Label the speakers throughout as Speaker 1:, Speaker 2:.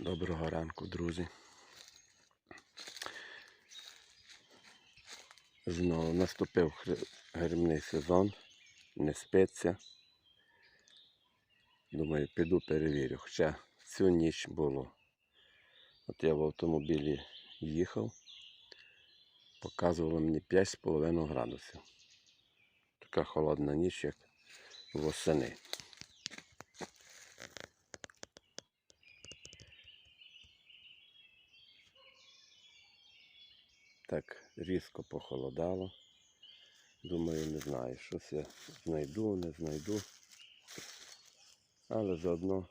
Speaker 1: Доброго ранку, друзі. Знову наступив грибний сезон, не спиться. Думаю, піду перевірю. Хоча цю ніч було. От я в автомобілі їхав, показувало мені 5,5 градусів. Така холодна ніч, як восени. Так різко похолодало. Думаю, не знаю, щось я знайду, не знайду. Але заодно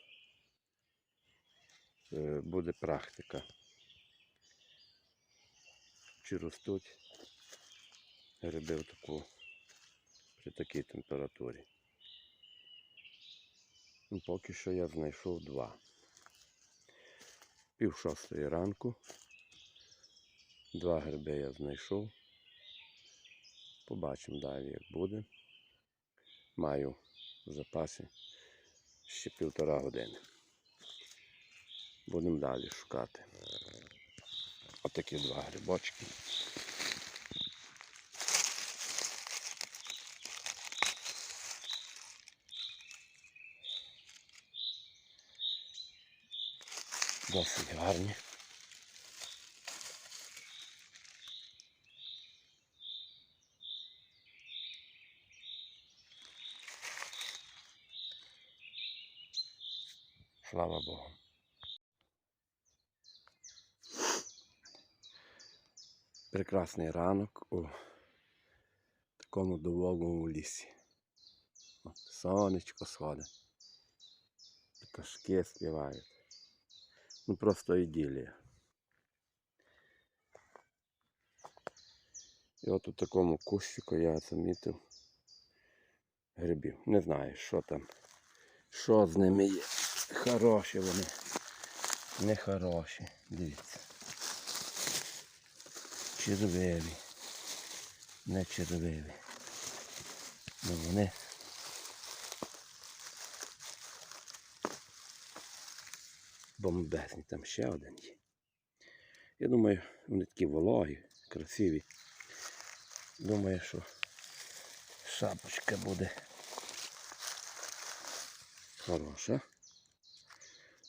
Speaker 1: е, буде практика. Чи ростуть гриби в таку, при такій температурі. Ну, поки що я знайшов два. Пів шостої ранку. Два гриби я знайшов. Побачимо далі, як буде. Маю в запасі ще півтора години. Будемо далі шукати. Отакі два грибочки. Досить гарні. Слава Богу. Прекрасний ранок у такому довгому лісі. От, сонечко сходить. Пташки співають. Ну просто іділія. І от у такому кущику я замітив грибів. Не знаю, що там, що з ними є. Хороші вони. Не хороші. Дивіться. Червиві. Не червиві. Ну вони. Бомбезні. Там ще один є. Я думаю, вони такі вологі, красиві. Думаю, що шапочка буде хороша,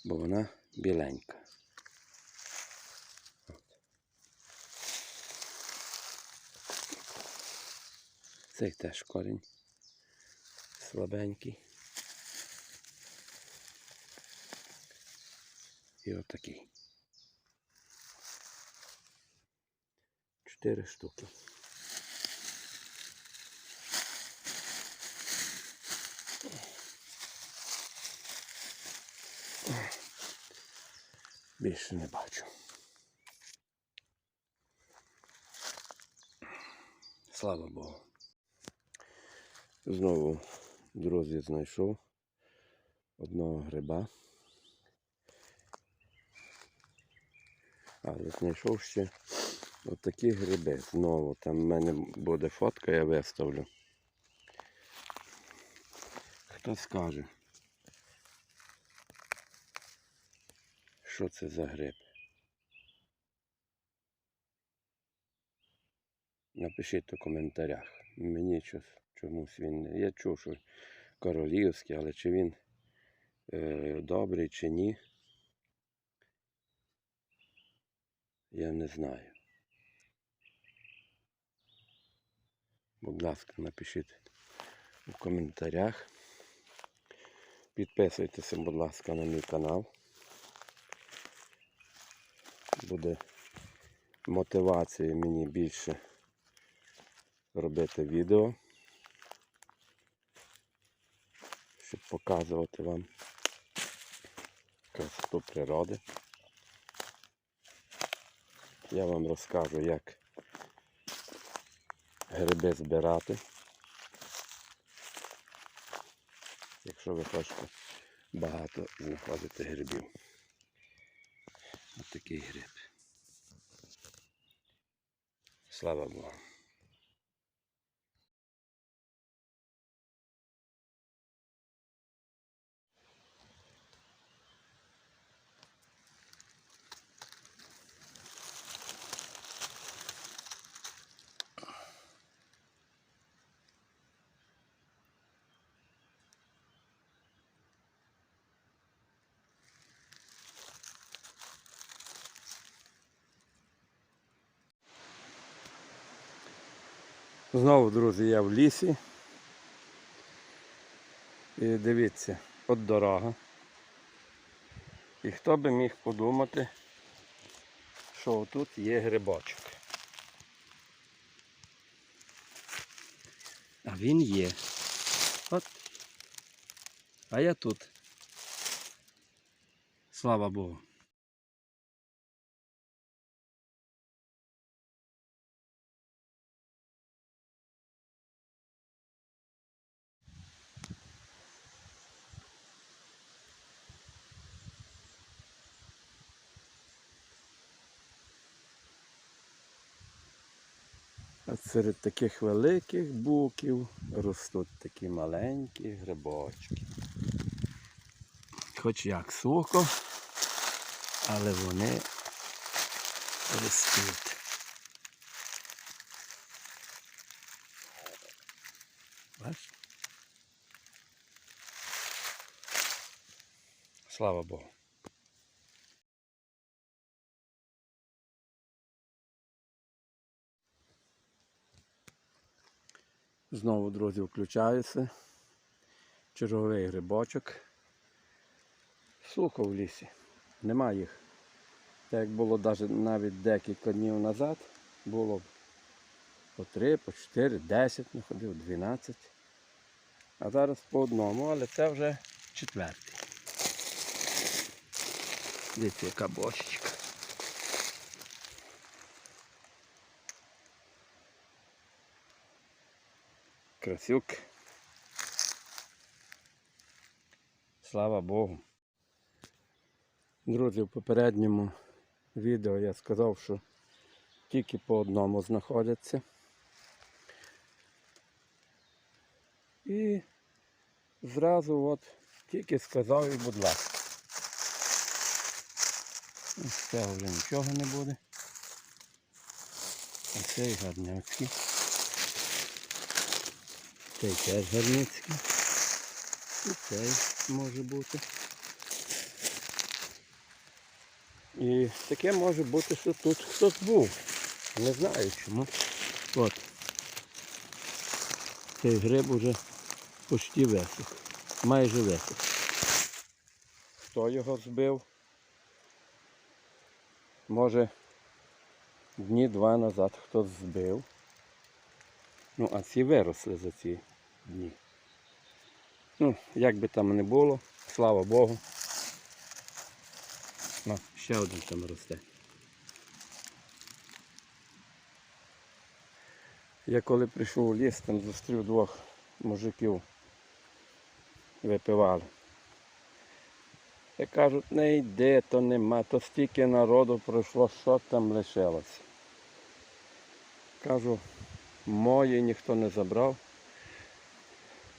Speaker 1: бо вона біленька. Цей теж корінь слабенький. І отакий. Чотири штуки. Більше не бачу. Слава Богу. Знову, друзі, знайшов одного гриба. Але знайшов ще отакі гриби. Знову там в мене буде фотка, я виставлю. Хто скаже? Що це за гриб? Напишіть у коментарях. Мені чомусь він. не- Я чув, що королівський, але чи він е, добрий чи ні, я не знаю. Будь ласка, напишіть у коментарях. Підписуйтеся, будь ласка, на мій канал. Буде мотивація мені більше робити відео, щоб показувати вам красоту природи. Я вам розкажу, як гриби збирати. Якщо ви хочете багато знаходити грибів. Ось такий гриб. Слава Богу. Знову, друзі, я в лісі. І дивіться, от дорога. І хто би міг подумати, що тут є грибочок. А він є. От. А я тут. Слава Богу. А серед таких великих буків ростуть такі маленькі грибочки. Хоч як сухо, але вони ростуть. Бачиш? Слава Богу. Знову, друзі, включаюся. Черговий грибочок. Сухо в лісі. Нема їх. Так як було навіть декілька днів назад, було по 3, по 4, 10 не ходив, 12. А зараз по одному, але це вже четвертий. Дивіться, яка бочечка. Красюк. Слава Богу. Друзі, в попередньому відео я сказав, що тільки по одному знаходяться. І зразу от тільки сказав і будь ласка. Ось цього вже нічого не буде. А цей гарняцький. Цей теж гарницький. І цей може бути. І таке може бути, що тут хтось був. Не знаю чому. От. Цей гриб уже почти висох. Майже висох. Хто його збив? Може дні два назад хтось збив. Ну, а ці виросли за ці дні. Ну, як би там не було, слава Богу. Ну, ще один там росте. Я коли прийшов у ліс, там зустрів двох мужиків. Випивали. І кажуть, не йди, то нема, то стільки народу пройшло, що там лишилося. Кажу, моє ніхто не забрав,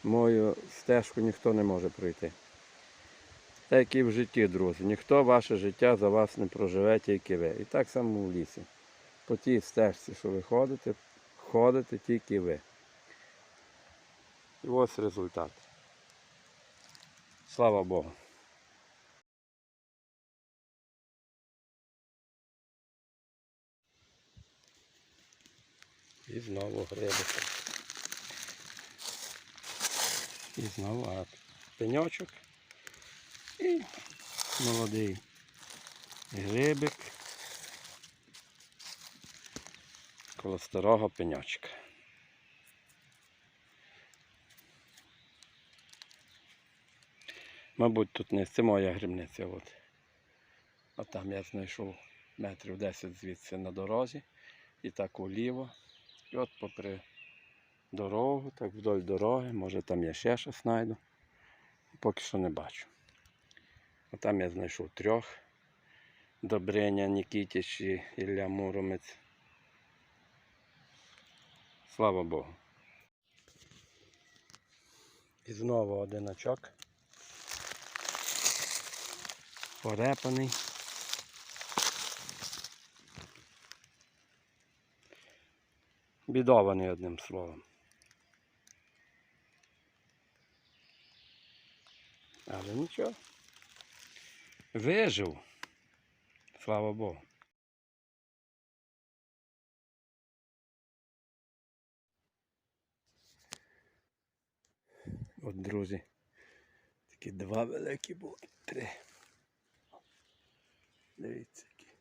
Speaker 1: мою стежку ніхто не може пройти. Так і в житті, друзі. Ніхто ваше життя за вас не проживе, тільки ви. І так само в лісі. По тій стежці, що ви ходите, ходите тільки ви. І ось результат. Слава Богу. І знову грибик. І знову пеньочок. І молодий грибик коло старого пеньочка. Мабуть, тут не це моя грибниця. От. А там я знайшов метрів 10 звідси на дорозі. І так уліво. І от попри дорогу, так вдоль дороги, може там я ще щось знайду. Поки що не бачу. А там я знайшов трьох. Добриня, Нікітіч і Ілля Муромець. Слава Богу. І знову одиночок. Порепаний. Бідований одним словом. Але нічого. Вижив. Слава Богу. От, друзі, такі два великі були. Три. Дивіться, які.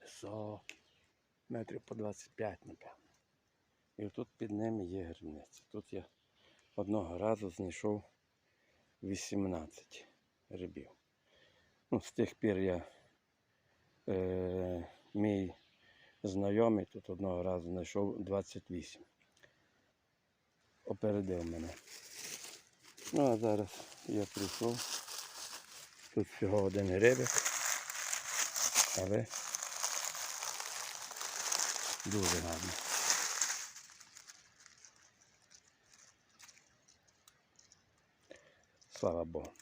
Speaker 1: Високі. Метрів по 25, напевно. І тут під ними є грибниця. Тут я одного разу знайшов 18 грибів. Ну, з тих пір я е, мій знайомий тут одного разу знайшов 28. Опередив мене. Ну а зараз я прийшов. Тут всього один грибик. Але дуже гарно. Слава Богу.